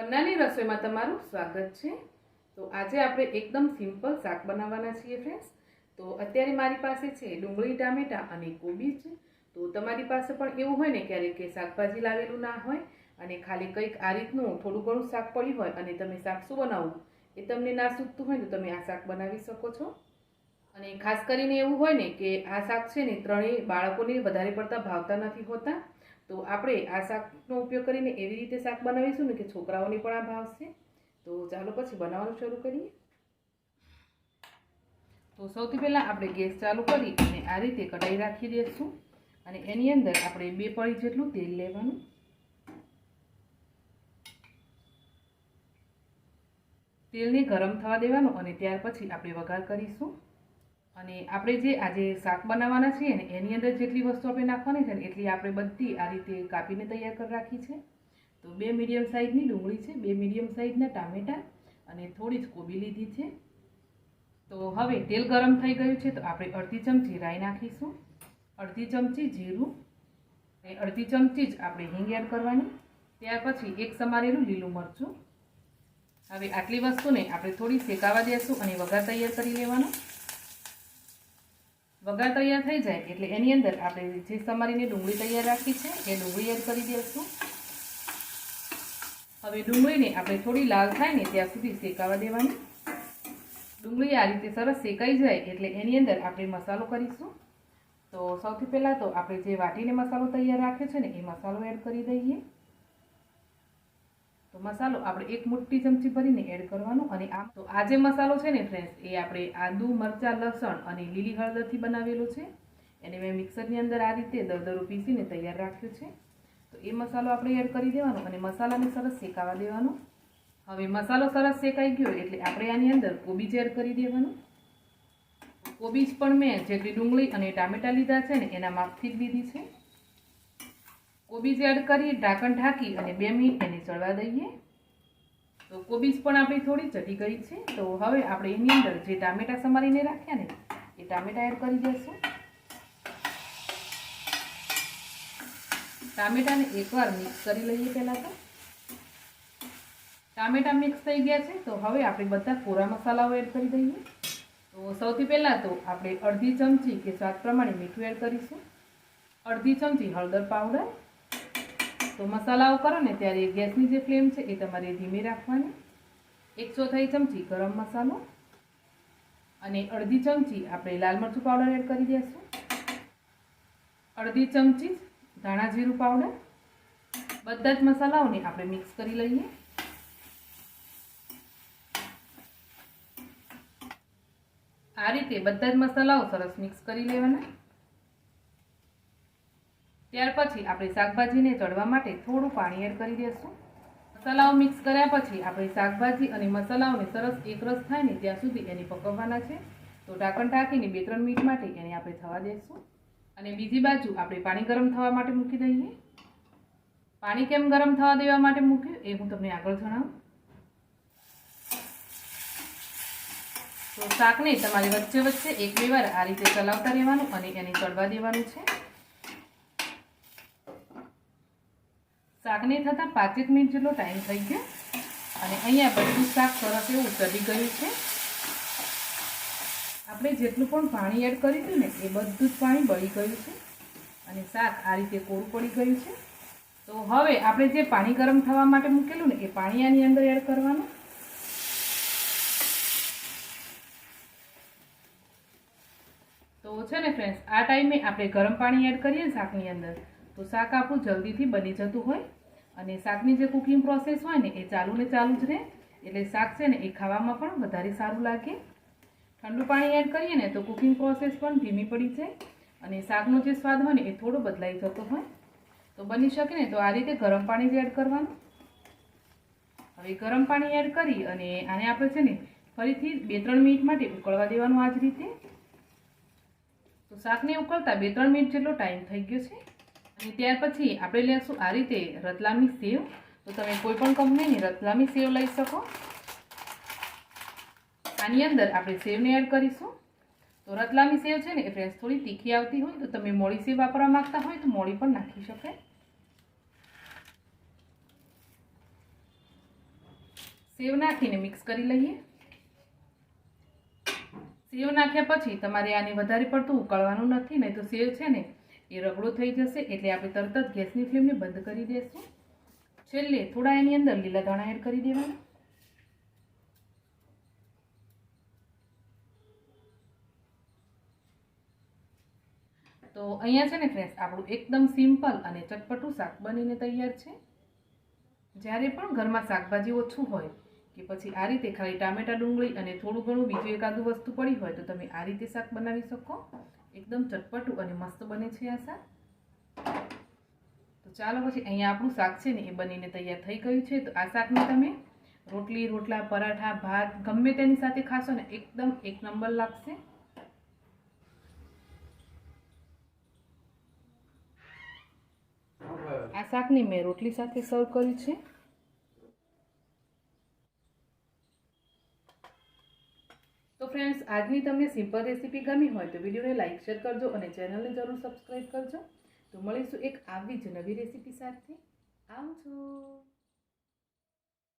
પન્નાની રસોઈમાં તમારું સ્વાગત છે. તો આજે આપણે એકદમ સિમ્પલ શાક બનાવવાના છીએ ફ્રેન્ડ્સ તો અત્યારે મારી પાસે છે ડુંગળી, ટામેટાં અને કોબીજ છે. તો તમારી પાસે પણ એવું હોય ને ક્યારેક કે શાકભાજી લાવેલું ના હોય અને ખાલી કંઈક આ રીતનું થોડું ઘણું શાક પડ્યું હોય અને તમે શાક શું બનાવવું એ તમને ના સૂકતું હોય તો તમે આ શાક બનાવી શકો છો. અને ખાસ કરીને એવું હોય ને કે આ શાક છે ને ત્રણેય બાળકોને વધારે પડતા ભાવતા નથી હોતા. તો આપણે આ શાકનો ઉપયોગ કરીને એવી રીતે શાક બનાવીશું ને કે છોકરાઓને પણ આ ભાવશે? તો ચાલો પછી બનાવવાનું શરૂ કરીએ. તો સૌથી પહેલાં આપણે ગેસ ચાલુ કરી અને આ રીતે કઢાઈ રાખી દઈશું અને એની અંદર આપણે બે પડી જેટલું તેલ લેવાનું. તેલને ગરમ થવા દેવાનું અને ત્યાર પછી આપણે વઘાર કરીશું. અને આપણે જે આજે શાક બનાવવાના છીએ ને, એની અંદર જેટલી વસ્તુ આપણે નાખવાની છે ને, એટલી આપણે બધી આ રીતે કાપીને તૈયાર કરી રાખી છે. તો બે મીડિયમ સાઇઝની ડુંગળી છે, બે મીડિયમ સાઇઝના ટામેટાં અને થોડી જ કોબી લીધી છે. તો હવે તેલ ગરમ થઈ ગયું છે, તો આપણે અડધી ચમચી રાઈ નાખીશું. અડધી ચમચી જીરું અને અડધી ચમચી જ આપણે હિંગ એડ કરવાની. ત્યાર પછી એક સમારેલું લીલું મરચું. હવે આટલી વસ્તુને આપણે થોડી શેકાવા દેશું અને વઘાર તૈયાર કરી લેવાનો. વઘાર તૈયાર થઈ જાય એટલે એની અંદર આપણે જે સમારીને ડુંગળી તૈયાર રાખી છે, એ ડુંગળી એડ કરી દઈશું. હવે ડુંગળીને આપણે થોડી લાલ થાય ને ત્યાં સુધી શેકાવા દેવાની. ડુંગળી આ રીતે સરસ શેકાઈ જાય એટલે એની અંદર આપણે મસાલો કરીશું. તો સૌથી પહેલાં તો આપણે જે વાટીને મસાલો તૈયાર રાખ્યો છે ને, એ મસાલો એડ કરી દઈએ. મસાલો આપણે એક મોટી ચમચી ભરીને એડ કરવાનો અને આમ તો આ જે મસાલો છે ને ફ્રેન્ડ્સ એ આપણે આદુ, મરચાં, લસણ અને લીલી હળદરથી બનાવેલો છે. એને મેં મિક્સરની અંદર આ રીતે દરદરું પીસીને તૈયાર રાખ્યું છે. તો એ મસાલો આપણે એડ કરી દેવાનો અને મસાલાને સરસ શેકાવા દેવાનો. હવે મસાલો સરસ શેકાઈ ગયો એટલે આપણે આની અંદર કોબીજ એડ કરી દેવાનું. કોબીજ પણ મેં જેટલી ડુંગળી અને ટામેટાં લીધા છે ને એના માપથી જ લીધી છે. કોબીજ એડ કરી ઢાંકણ ઢાંકી અને બે મિનિટ એને ચડવા દઈએ. તો કોબીજ પણ આપણી થોડી ચટી ગઈ છે. તો હવે આપણે એની અંદર જે ટામેટાં સમારીને રાખ્યા ને, એ ટામેટાં એડ કરી દઈશું. ટામેટાને એકવાર મિક્સ કરી લઈએ પહેલાં તો. ટામેટાં મિક્સ થઈ ગયા છે, તો હવે આપણે બધા કોરા મસાલાઓ એડ કરી દઈએ. તો સૌથી પહેલાં તો આપણે અડધી ચમચી કે સ્વાદ પ્રમાણે મીઠું એડ કરીશું. અડધી ચમચી હળદર પાવડર તો મસાલાઓ કરો ને ત્યારે ગેસની જે ફ્લેમ છે એ તમારે ધીમી રાખવાની. એક ચોથાઈ ચમચી ગરમ મસાલો. અને અડધી ચમચી આપણે લાલ મરચું પાવડર એડ કરી દઈશું અડધી ચમચી ધાણા જીરું પાવડર. બધા જ મસાલાઓને આપણે મિક્સ કરી લઈએ. આ રીતે બધા જ મસાલાઓ સરસ મિક્સ કરી લેવાના. ત્યાર પછી આપણે શાકભાજીને ચડવા માટે થોડું પાણી એડ કરી દઈશું મસાલાઓ મિક્સ કર્યા પછી આપણે શાકભાજી અને મસાલાઓને સરસ એકરસ થાય ને ત્યાં સુધી એને પકવવાના છે. તો ઢાંકણ ઢાંકીને બે ત્રણ મિનિટ માટે એને આપણે થવા દઈશું અને બીજી બાજુ આપણે પાણી ગરમ થવા માટે મૂકી દઈએ. પાણી કેમ ગરમ થવા દેવા માટે મૂક્યું એ હું તમને આગળ જણાવું. તો શાકને તમારે વચ્ચે વચ્ચે એક બે વાર આ રીતે ચલાવતા રહેવાનું અને એને ચડવા દેવાનું છે. શાકને થતાં પાંચેક મિનિટ જેટલો ટાઈમ થઈ ગયો. અને અહીંયા બધું શાક સરસ એવું ચડી ગયું છે. આપણે જેટલું પણ પાણી એડ કર્યું હતું ને, એ બધું જ પાણી બળી ગયું છે. અને શાક આ રીતે કોરું પડી ગયું છે. તો હવે આપણે જે પાણી ગરમ થવા માટે મૂકેલું ને, એ પાણી આની અંદર એડ કરવાનું. તો છે ને ફ્રેન્ડ્સ આ ટાઈમે આપણે ગરમ પાણી એડ કરીએ શાકની અંદર. તો શાક આપણું જલ્દીથી બની જતું હોય. અને શાકની જે કુકિંગ પ્રોસેસ હોય ને, એ ચાલુ ને ચાલુ જ રહે. એટલે શાક છે ને, એ ખાવામાં પણ વધારે સારું લાગે. ઠંડુ પાણી એડ કરીએ ને, તો કુકિંગ પ્રોસેસ પણ ધીમી પડી જાય અને શાકનો જે સ્વાદ હોય ને, એ થોડો બદલાઈ જતો હોય. તો બની શકે ને, તો આ રીતે ગરમ પાણી જ એડ કરવાનું. હવે ગરમ પાણી એડ કરી અને આને આપણે છે ને, ફરીથી બે ત્રણ મિનિટ માટે ઉકળવા દેવાનું આ જ રીતે. તો શાકને ઉકળતા બે ત્રણ મિનિટ જેટલો ટાઈમ થઈ ગયો છે. ત્યાર પછી આપણે લેશું આ રીતે રતલામી સેવ. તો તમે કોઈ પણ કંપનીની રતલામી સેવ લઈ શકો. આની અંદર આપણે સેવને એડ કરીશું. તો રતલામી સેવ છે ને એ ફ્રેન્ડ્સ થોડી તીખી આવતી હોય તો તમે મોળી સેવ વાપરવા માંગતા હોય તો મોળી પણ નાખી શકાય. સેવ નાખીને મિક્સ કરી લઈએ. સેવ નાખ્યા પછી તમારે આને વધારે પડતું ઉકળવાનું નથી, નહીં તો સેવ છે ને એ રગડો થઈ જશે એટલે આપણે તરત જ ગેસની ફ્લેમને બંધ કરી દેશું. છેલ્લે થોડા એની અંદર લીલા ધાણા એડ કરી દેવાના. તો અહીંયા છે ને ફ્રેન્ડ્સ, આપણું એકદમ સિમ્પલ અને ચટપટું શાક બનીને તૈયાર છે. જ્યારે પણ ઘરમાં શાકભાજી ઓછું હોય કે પછી આ રીતે ખાલી ટામેટા ડુંગળી અને થોડું ઘણું બીજું એકાદું વસ્તુ પડી હોય તો તમે આ રીતે શાક બનાવી શકો. એકદમ ચટપટું અને મસ્ત બને છે આ શાક. તો ચાલો પછી અહીંયા આપણું શાક છે ને એ બનીને તૈયાર થઈ ગયું છે. તો આ શાકને તમે રોટલી રોટલા પરાઠા ભાત ગમે તેની સાથે ખાશો ને એકદમ એક નંબર લાગશે. આ શાકની મેં રોટલી સાથે સર્વ કર્યું છે. તો ફ્રેન્ડ્સ આજની તમને સિમ્પલ રેસીપી ગમી હોય તો વિડીયોને લાઇક શેર કરજો અને ચેનલને જરૂર સબસ્ક્રાઈબ કરજો. તો મળીશું એક આવી જ નવી રેસીપી સાથે. આવજો.